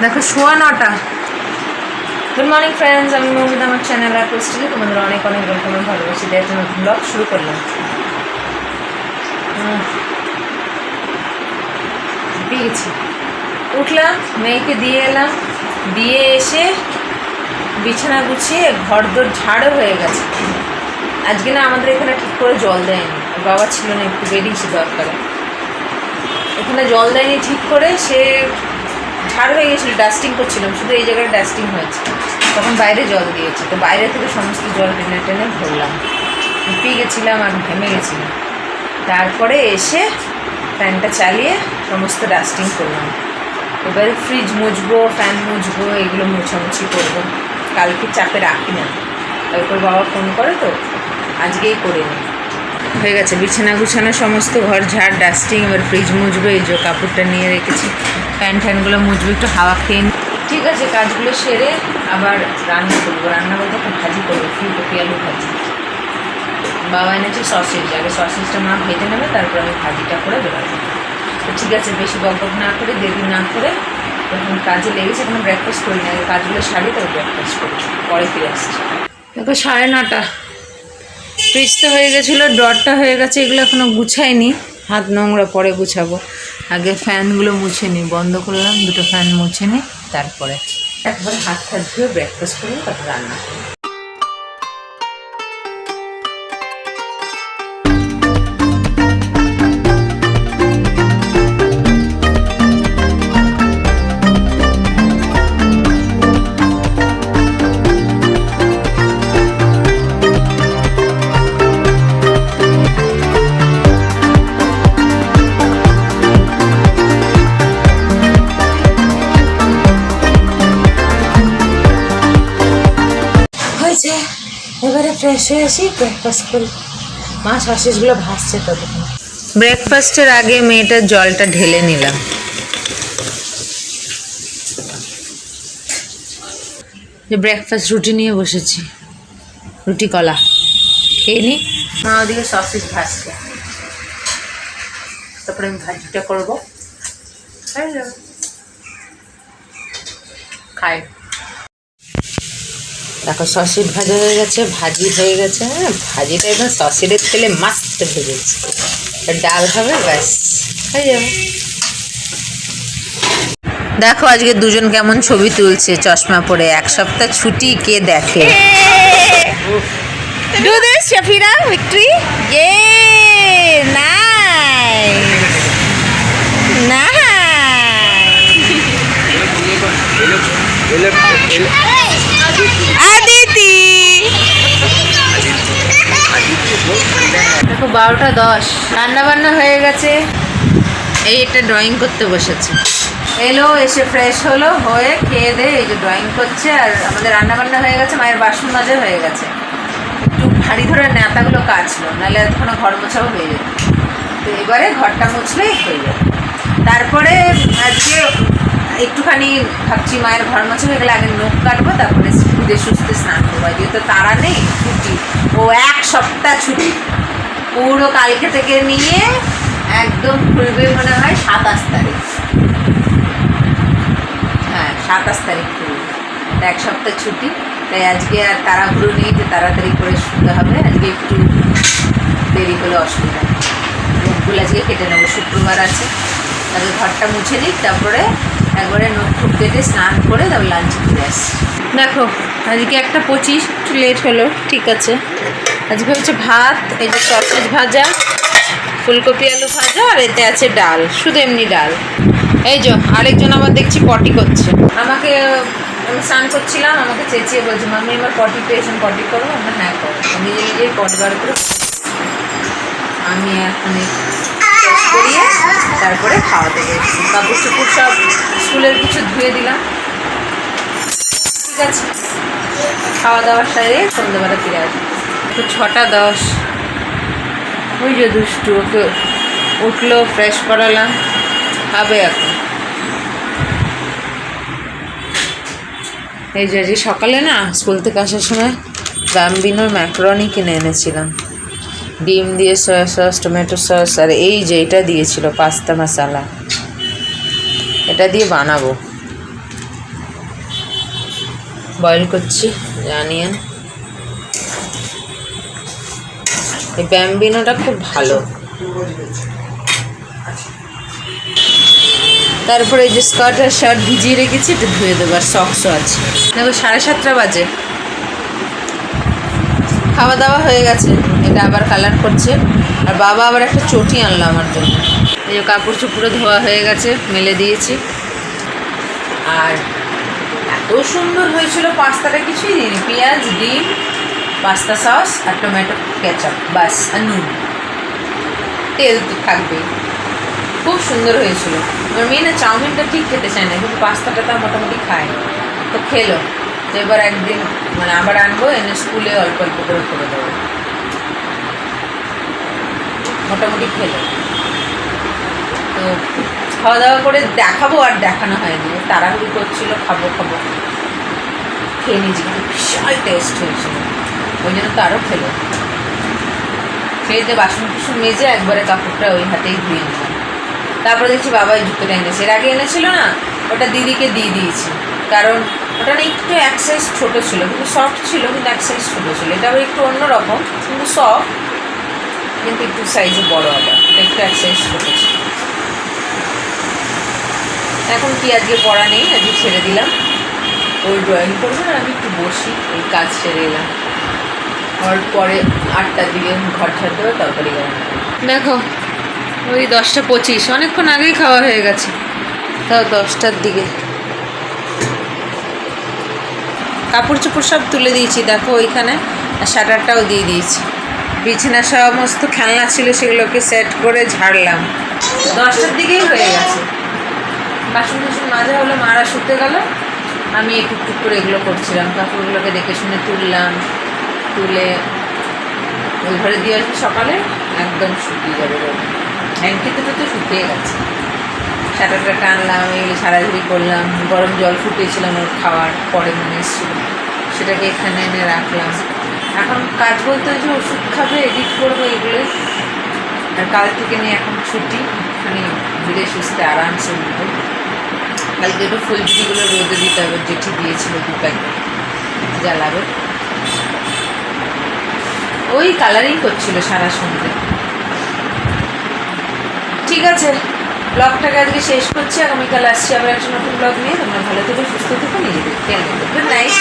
দেখো শোয়া নটা। গুড মর্নিং ফ্রেন্ডস আমি মৌমিতা আমার চ্যানেল আর পোস্টে তোমাদের অনেক অনেক ওয়েলকাম ভালোবাসি দিয়ে একটা নতুন ব্লগ শুরু করলাম। আহ, পেয়ে গেছি উঠলাম মেয়েকে দিয়ে এলাম। দিয়ে এসে বিছানা গুছিয়ে ঘর দোর ঝাড়ও হয়ে গেছে। আজকে না আমাদের এখানে ঠিক করে জল দেয়নি। বাবা ছিল না একটু বেরিয়েছে দরকারে। এখানে জল দেয়নি ঠিক করে সে ডাস্টিং করছিলাম, শুধু এই জায়গায় ডাস্টিং হয়েছে। তখন বাইরে জল দিয়েছে, তো বাইরে থেকে সমস্ত জল টেনে টেনে ভরলাম। পেয়ে গেছিলাম আর ঘেমে গেছিলাম। তারপরে এসে ফ্যানটা চালিয়ে সমস্ত ডাস্টিং করলাম। এবারে ফ্রিজ মুছবো ফ্যান মুছবো, এগুলো মোছামুছি করব। কালকে চাপে রাখি না। তারপর বাবা ফোন করে তো, আজকেই করে নিই হয়ে গেছে, বিছানা গুছানো সমস্ত ঘর ঝাড় ডাস্টিং এবার ফ্রিজ মুছবো, এই যে কাপড়টা নিয়ে রেখেছি। ফ্যান ট্যানগুলো মুছবো একটু হাওয়া খেয়ে ঠিক আছে কাজগুলো সেরে আবার রান্না করব। রান্না বলতে একটা ভাজি করব ফুলকপি আলু ভাজি। বাবা এনেছে সসেজ আগে সসেজটা মা ভেজে নেবে তারপর আমি ভাজিটা করে বেরোবো তো ঠিক আছে বেশি বকবক না করে দেরি না করে এখন কাজে লেগেছে এখনও ব্রেকফাস্ট করি না। কাজগুলো সারি তবে ব্রেকফাস্ট করি। পরে ফিরে আসছি। দেখো সাড়ে নটা। ফ্রিজ তো হয়ে গেছিল ডরটা হয়ে গেছে এগুলো এখনও গুছাইনি। হাত নোংরা পরে গুছাবো। আগে ফ্যানগুলো মুছে নিই বন্ধ করলাম দুটো ফ্যান মুছে নিই তারপরে। একবার হাত হাত ধুয়ে ব্রেকফাস্ট করে তারপর রান্না এবারে ফ্রেশ হয়ে আসি ব্রেকফাস্ট করি। মা সসেসগুলো ভাসছে ততক্ষণ। ব্রেকফাস্টের আগে মেয়েটার জলটা ঢেলে নিলাম। যে ব্রেকফাস্ট রুটি নিয়ে বসেছি। রুটি কলা। খেয়ে নি? মা ওদিকে সসেজ ভাসছে তারপরে আমি ভাজিটা করব। খাই। দেখো সসেজ ভাজা হয়ে গেছে ভাজি হয়ে গেছে হ্যাঁ ভাজিটা একদম সসেজের তেলে মাস্ত ভেজেছে ডাল হবে ব্যাস হয়ে যাবে দেখো আজকে দুজন কেমন ছবি তুলছে চশমা পরে এক সপ্তাহ ছুটি কে দেখে Do this, Shafira, victory. Yay! Nice. বারোটা দশ। রান্না বান্না হয়ে গেছে। এই একটা ড্রয়িং করতে বসেছে। এলো, এসে ফ্রেশ হলো, হয়ে খেয়ে দিয়ে এই যে ড্রয়িং করছে আর আমাদের রান্না বান্না হয়ে গেছে, মায়ের বাসন মাজা হয়ে গেছে। একটু ভারী ধরে নেতাগুলো কাচলো, নাহলে এতক্ষণ ঘর মোছাও হয়ে যেত। তো এবারে ঘরটা মুছলেই হয়ে যাবে তারপরে আজকে একটুখানি ভাবছি মায়ের ঘর মোছা হয়ে গেলে আগে নখ কাটবো, তারপরে ধীরে সুস্থে স্নান করব। যেহেতু তারা নেই, ছুটি। ও এক সপ্তাহ ছুটি। পুরো কালকে থেকে নিয়ে একদম খুলবে মনে হয় সাতাশ তারিখ। হ্যাঁ সাতাশ তারিখ খুলবে। এক সপ্তাহ ছুটি, তাই আজকে আর তাড়াহুড়ো নেই যে তাড়াতাড়ি করে শুতে হবে। আজকে একটু দেরি হলে অসুবিধা নেই। মুখগুলো আজকে কেটে নেব, শুক্রবার আছে। আগে ঘরটা মুছে নিই, তারপরে একবারে নখ ঠুক কেটে স্নান করে তারপর লাঞ্চে ফিরে আসি। দেখো, আজকে একটা পঁচিশ, একটু লেট হলো, ঠিক আছে। আজকে হচ্ছে ভাত, এই যে সসেজ ভাজা, ফুলকপি আলু ভাজা, আর এতে আছে ডাল, শুধু এমনি ডাল। এই যে, আরেকজন আমার দেখছি পটি করছে। আমাকে, আমি স্নান করছিলাম, আমাকে চেঁচিয়ে বলছে মামি আমার পটি পেয়েছেন পটি করব আমরা হ্যাঁ করো। নিজে নিজেই পটি বার করে আমি এখন করিয়ে তারপরে খাওয়াতে গেছি কাপড় চুপড় সব স্কুলের কিছু ধুয়ে দিলাম। ঠিক আছে। খাওয়া দাওয়ার সাইডে সন্ধ্যেবেলা ফিরে আসব। তো ছটা দশ। ওই যে দুষ্টু, ওকে উঠল ফ্রেশ করালাম, খাবে এখন। এই যে সকালে না, স্কুল থেকে আসার সময় ব্যাম্বিনোর ম্যাক্রনি কিনে এনেছিলাম। ডিম দিয়ে সয়া সস টমেটো সস আর এই যে এটা দিয়েছিল পাস্তা মশালা এটা দিয়ে বানাবো। বয়েল করছি জানিয়েন এই ব্যাম্বিনোটা খুব ভালো। তারপরে এই যে স্কার্ট আর শার্ট ভিজিয়ে রেখেছি, একটু ধুয়ে দেবো, আর সক্সও আছে। দেখো, সাড়ে সাতটা বাজে। খাওয়া দাওয়া হয়ে গেছে, এটা আবার কালার করছে। আর বাবা আবার একটা চটি আনলো আমার জন্য। এই যে কাপড় চুপড়ো ধোয়া হয়ে গেছে, মেলে দিয়েছি। আর এত সুন্দর হয়েছিল, পাস্তাটা কিছুই দিইনি। পেঁয়াজ, ডিম পাস্তা সস আর টমেটো কেচাপ, বাস, আর নুন। তেল তো থাকবেই। খুব সুন্দর হয়েছিল। আমার মেয়ে না চাউমিনটা ঠিক খেতে চায় না, কিন্তু পাস্তাটা তার মোটামুটি খায়। তো খেলো। তো এবার একদিন মানে আবার আনব, এনে স্কুলে অল্প অল্প করে করে দেবো। মোটামুটি খেলো। তো খাওয়া দাওয়া করে দেখাবো আর দেখানো হয়নি। তাড়াহুড়ি করছিল, খাব খাব। খেয়ে নিয়েছি, কিন্তু বিশাল টেস্ট হয়েছিল। ওই জন্য তো আরও খেলো। খেয়ে যে বাসন কুসন মেজে একবারে কাপড়টা ওই হাতেই ধুয়ে নিলাম তারপরে দেখছি বাবা এই জুতোটা এনেছে। এর আগে এনেছিল না? ওটা দিদিকে দিয়ে দিয়েছি। কারণ ওটা না একটু এক সাইজ ছোটো ছিল। কিন্তু সফট ছিল, কিন্তু এক সাইজ ছোটো ছিল। এটা আবার একটু অন্যরকম কিন্তু সফট কিন্তু একটু সাইজে বড় আবার। এটা একটু এক সাইজ ছোটো ছিল। এখন কি আজকে পড়া নেই? আজকে ছেড়ে দিলাম। ওই ড্রয়িং করবে না, আমি একটু বসি। ওই কাজ সেরে এলাম। আর পরে আটটার দিকে ঘর ছাড়তে হবে, তরকারি গরম দেখো, ওই দশটা পঁচিশ, অনেকক্ষণ আগেই খাওয়া হয়ে গেছে। তাও দশটার দিকে। কাপড় চোপড় সব তুলে দিয়েছি, দেখো ওইখানে শাটারটাও দিয়ে দিয়েছি। বিছানা সমস্ত খেলনা ছিল, সেগুলোকে সেট করে ঝাড়লাম। দশটার দিকেই হয়ে গেছে। বাসন টাসন মাজা হলো, মারা শুতে গেল। আমি একটু টুক করে এগুলো করছিলাম, কাপড়গুলোকে দেখে শুনে তুললাম। তুলে ঘরে দিয়ে আসব সকালে, একদম শুকিয়ে যাবে হ্যান্ডটিতে তো শুকিয়ে গেছে। সাঁটারটা টানলাম এগুলো সারাঝুড়ি করলাম, গরম জল ফুটিয়েছিলাম ওর খাওয়ার, পরে মনে এসেছিল। সেটাকে এখানে এনে রাখলাম। এখন কাজ বলতে যে ওষুধ খাবে, এডিট করব এগুলো। আর কাল থেকে নিয়ে এখন ছুটি মানে ধীরে সুস্থে আরামসে উঠবো। কালকে একটু ফুলঝুরিগুলো রোদে দিতে হবে, জেঠি দিয়েছিল দু জ্বালাবে। ওই কালারিং করছিল সারা সন্ধ্যে ঠিক আছে ব্লগটাকে আজকে শেষ করছি? আগামীকাল আসছি আবার একটা নতুন ব্লগ নিয়ে। তোমরা ভালো থেকে, সুস্থ থেকে, নিজেদের খেয়াল রাখবে গুড নাইট